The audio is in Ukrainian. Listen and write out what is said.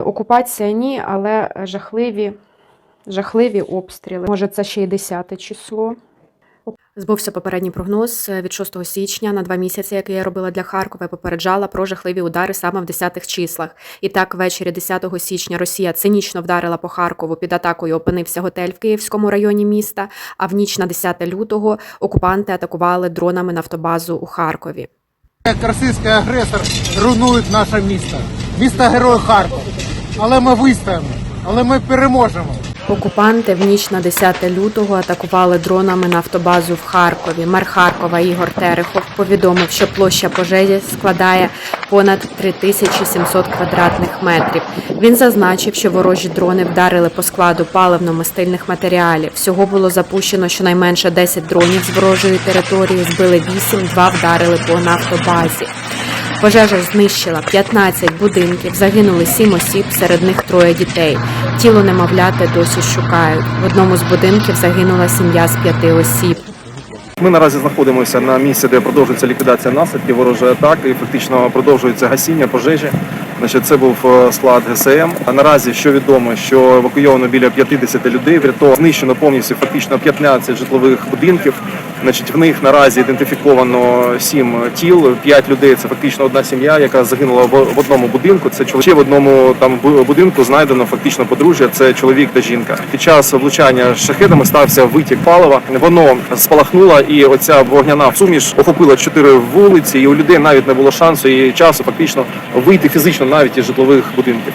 Окупація ні, але жахливі, жахливі обстріли. Може, це ще й 10 число. Збувся попередній прогноз від 6 січня на два місяці, який я робила для Харкова, і попереджала про жахливі удари саме в 10-х числах. І так, ввечері 10 січня Росія цинічно вдарила по Харкову. Під атакою опинився готель в Київському районі міста. А в ніч на 10 лютого окупанти атакували дронами нафтобазу у Харкові. Як російський агресор руйнують наше місто. Місто Герой Харків. Але ми вистоїмо, але ми переможемо. Окупанти в ніч на 10 лютого атакували дронами нафтобазу в Харкові. Мер Харкова Ігор Терехов повідомив, що площа пожежі складає понад 3700 квадратних метрів. Він зазначив, що ворожі дрони вдарили по складу паливно-мастильних матеріалів. Всього було запущено щонайменше 10 дронів з ворожої території, збили 8, 2 вдарили по нафтобазі. Пожежа знищила 15 будинків, загинули 7 осіб, серед них троє дітей. Тіло немовляти досі шукають. В одному з будинків загинула сім'я з п'яти осіб. Ми наразі знаходимося на місці, де продовжується ліквідація наслідків ворожої атаки. І фактично продовжується гасіння пожежі. Значить, це був е, склад ГСМ. А наразі що відомо, що евакуйовано біля 50 людей. Врятовано знищено повністю фактично 15 житлових будинків. Значить, в них наразі ідентифіковано 7 тіл. 5 людей це фактично одна сім'я, яка загинула в одному будинку. Це чоловік. В одному там будинку знайдено фактично подружжя. Це чоловік та жінка. Під час влучання шахедами стався витік палива. Воно спалахнуло, і оця вогняна суміш охопила чотири вулиці. І у людей навіть не було шансу і часу фактично вийти фізично навіть із житлових будинків.